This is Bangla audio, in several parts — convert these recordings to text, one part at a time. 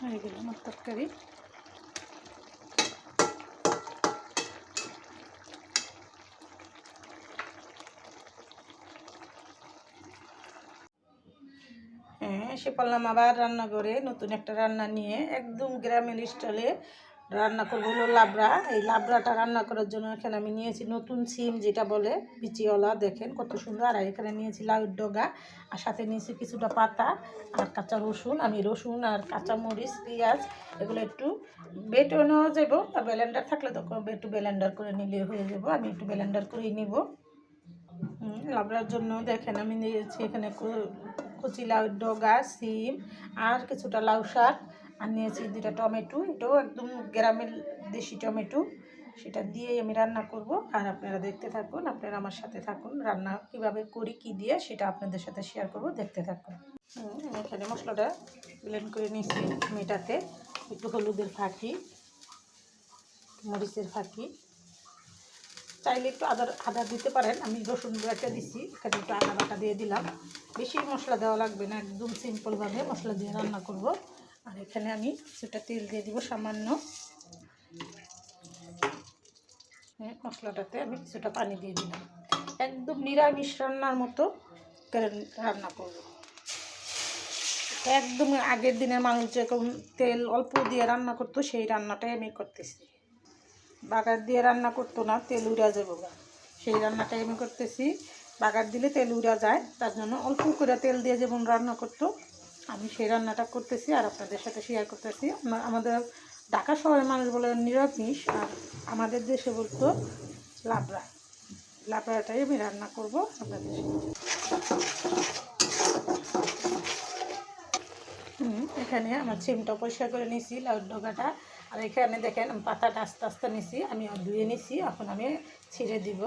হয়ে গেল আমার তরকারি আবার রান্না করে নতুন একটা রান্না নিয়ে একদম গ্রামের স্টাইলে রান্না করব হলো লাবড়া। এই লাবড়াটা রান্না করার জন্য এখানে আমি নিয়েছি নতুন সিম, যেটা বলে বিচিওয়ালা দেখেন কত সুন্দর। আর এখানে নিয়েছি লাউর ডগা, আর সাথে নিয়েছি কিছুটা পাতা আর কাঁচা রসুন। আমি রসুন আর কাঁচা মরিচ পেঁয়াজ, এগুলো একটু বেটেও নেওয়া যাব। আর ব্লেন্ডার থাকলে তো একটু ব্লেন্ডার করে নিলে হয়ে যাব। আমি একটু ব্লেন্ডার করেই নিব। লাবড়ার জন্য দেখেন আমি নিয়েছি এখানে কুচি লাউ ডগা, সিম, আর কিছুটা লাউ শাক। আর নিয়েছি দুটা টমেটো, এটাও একদম গ্রামের দেশি টমেটো। সেটা দিয়েই আমি রান্না করব। আর আপনারা দেখতে থাকুন, আপনারা আমার সাথে থাকুন, রান্না কীভাবে করি, কি দিয়ে, সেটা আপনাদের সাথে শেয়ার করব, দেখতে থাকুন। এখানে মশলাটা ব্লেন্ড করে নিয়েছি মেটাতে একটু হলুদের ফাঁকি, মরিচের ফাঁকি। চাইলে একটু আদা আদা দিতে পারেন, আমি রসুন বাটা দিছি, এখানে একটু আদা বাটা দিয়ে দিলাম। বেশি মশলা দেওয়া লাগবে না, একদম সিম্পলভাবে মশলা দিয়ে রান্না করব। আর এখানে আমি কিছুটা তেল দিয়ে দিব সামান্য। হ্যাঁ মশলাটাতে আমি কিছুটা পানি দিয়ে দিলাম। একদম নিরামিষ রান্নার মতো রান্না করব। একদম আগের দিনের মানুষ যেরকম তেল অল্প দিয়ে রান্না করতো, সেই রান্নাটাই আমি করতেছি। বাগার দিয়ে রান্না করতো না, তেল উড়া যাব সেই রান্নাটাই আমি করতেছি। বাগার দিলে তেল উড়া যায়, তার জন্য অল্প করে তেল দিয়ে যেমন রান্না করতো আমি সেই রান্নাটা করতেছি আর আপনাদের সাথে শেয়ার করতেছি। আমাদের ঢাকা শহরের মানুষ বলে নিরামিষ আর আমাদের দেশে বলতো লাবড়া। লাবড়াটাই আমি রান্না করব আপনাদের এখানে আমার চিমটা পরিষ্কার করে নিয়েছি লাউ ডগাটা। আর এখানে দেখেন পাতাটা আস্তে আস্তে নিছি আমি ধুয়ে নিছি এখন আমি ছিঁড়ে দিব।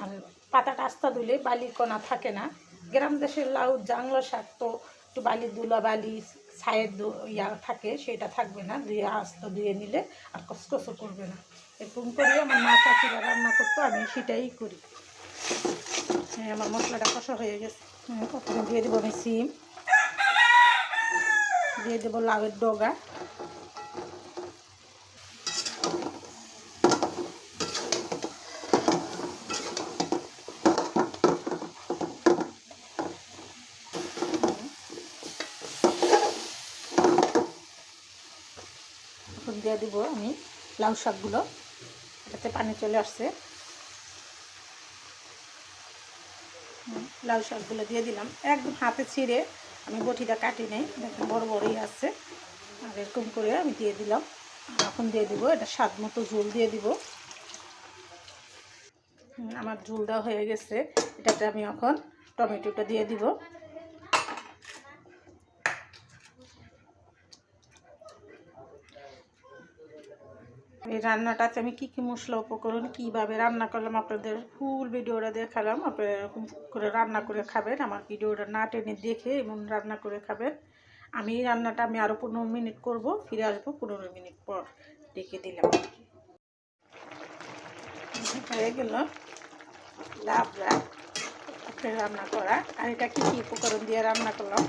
আর পাতাটা আস্তে ধুলে বালি কণা থাকে না। গ্রাম দেশের লাউ, জাংলা শাক তো একটু বালি দুলা বালি ছায়ের ইয়া থাকে, সেটা থাকবে না। ধুয়ে আস্ত ধুয়ে নিলে আর কসকসও করবে না। এরকম করে আমার মা চাষিরা রান্না করতো, আমি সেটাই করি। হ্যাঁ আমার মশলাটা কষা হয়ে গেছে। হ্যাঁ প্রথমে দিয়ে দেবো আমি সিম। দিয়ে দেবো লাউয়ের ডগা। দিয়ে দিব আমি লাউ শাকগুলো। এটাতে পানি চলে আসছে। লাউ শাকগুলো দিয়ে দিলাম। একদম হাতে ছিঁড়ে আমি বটিটা কাটি নেই। দেখুন, বড় বড়ই আছে। আর এরকম করে আমি দিয়ে দিলাম। এখন দিয়ে দিব, এটা স্বাদ মতো ঝোল দিয়ে দিব। আমার ঝোল দেওয়া হয়ে গেছে। এটাতে আমি এখন টমেটোটা দিয়ে দিব। এই রান্নাটাতে আমি কী কী মশলা উপকরণ কীভাবে রান্না করলাম আপনাদের ফুল ভিডিওটা দেখালাম। আপনারা এরকম করে রান্না করে খাবেন, আমার ভিডিওটা না টেনে দেখে এমন রান্না করে খাবেন। আমি এই রান্নাটা আমি আরও পনেরো মিনিট করব, ফিরে আসব পনেরো মিনিট পর ডেকে দিলাম হয়ে গেল। একটা রান্না করা। আর এটা কী কী উপকরণ দিয়ে রান্না করলাম?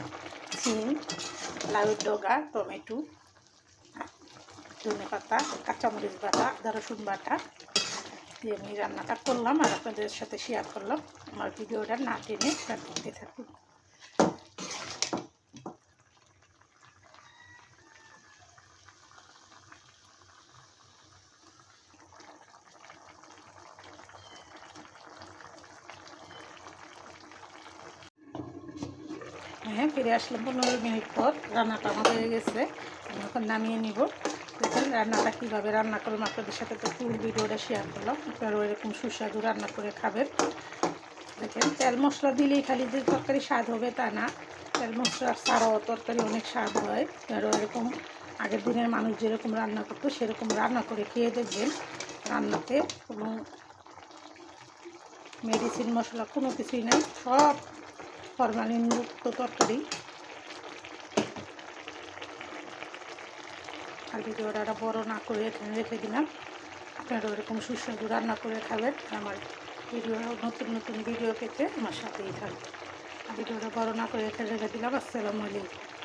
সিম লাউয়ের ডগা, টমেটো। ধনে পাতা, কাঁচামরিচ বাটা আদা রসুন বাটা দিয়ে আমি রান্নাটা করলাম আর আপনাদের সাথে শেয়ার করলাম। আমার ভিডিওটা না টেনে দেখতে থাকুন। হ্যাঁ ফিরে আসলাম পনেরো মিনিট পর। রান্নাটা আমার হয়ে গেছে। আমি এখন নামিয়ে নিব। রান্নাটা কীভাবে রান্না করলাম, আপনাদের সাথে তো ফুল ভিডিওটা শেয়ার করলাম। আপনারা এরকম সুস্বাদু রান্না করে খাবেন। দেখেন, তেল মশলা দিলেই খালি যে তরকারি স্বাদ হবে তা না। তেল মশলা ছাড়াও তরকারি অনেক স্বাদ হয়। আরও এরকম আগের দিনের মানুষ যেরকম রান্না করতো, সেরকম রান্না করে খেয়ে দেখবেন রান্নাতে কোনো মেডিসিন মশলা কোনো কিছুই নাই। সব ফরমালিন মুক্ত তরকারি। আর ভিডিওটা বড় না করে এখানে রেখে দিলাম। আপনারা ওরকম সুস্বাদু রান্না করে খাবেন। আমার ভিডিও নতুন নতুন ভিডিও পেতে আমার সাথেই থাকবে ভিডিওটা বড় না করে রেখে দিলাম। আসসালামু আলাইকুম।